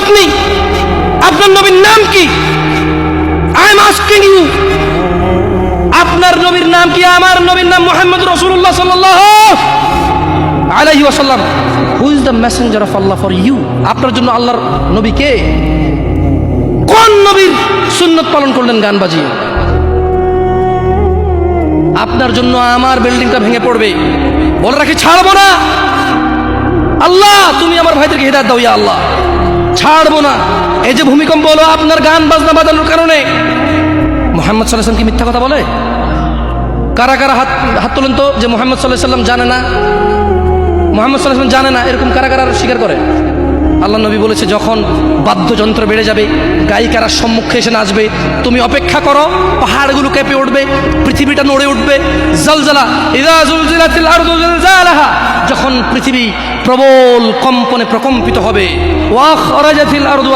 আপনি আপনার নবীর নাম কি? আই এম আস্কিং ইউ আপনার নবীর নাম কি? আমার নবীর নাম মোহাম্মদ রসুল্লাহ সাল্লাহ আলাইহি ওয়াসাল্লাম। Who is the messenger of Allah for you আপনার জন্য আল্লাহর নবী কে? কোন নবীর সুন্নত পালন করলেন গান বাজিয়ে? আপনার জন্য আমার বিল্ডিংটা ভেঙে পড়বে। বলে রাখি, ছাড়বো না। আল্লাহ, তুমি আমার ভাইদেরকে হেদায়ত দাও ইয়া আল্লাহ। ছাড়বো না। এই যে ভূমিকম্প হলো, আপনার গান, বাজনা বাজানোর কারণে। মোহাম্মদ সাল্লাহ কি মিথ্যা কথা বলে? কারা কারা হাত হাত তোলেন তো? যে মোহাম্মদ সাল্লাহ সাল্লাম জানে না। মোহাম্মদ সাল্লাহ জানে না, এরকম কারা কারা স্বীকার করে? আল্লাহ নবী বলেছে, যখন বাদ্যযন্ত্র বেড়ে যাবে, গায়িকারা সম্মুখে এসে নাচবে, তুমি অপেক্ষা করো, পাহাড়গুলো কেঁপে উঠবে, পৃথিবীটা নড়ে উঠবে। জলজলা যখন পৃথিবী প্রবল কম্পনে প্রকম্পিত হবে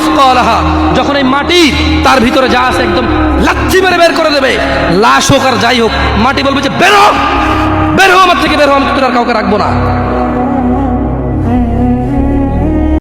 আসকালাহা, যখন এই মাটি তার ভিতরে যা আছে একদম লাচ্ছি মেরে বের করে দেবে, লাশ হোক আর যাই হোক, মাটি বলবে যে, বেরো বের হো আমার থেকে, বের হো আমি তোর কাউকে রাখব না।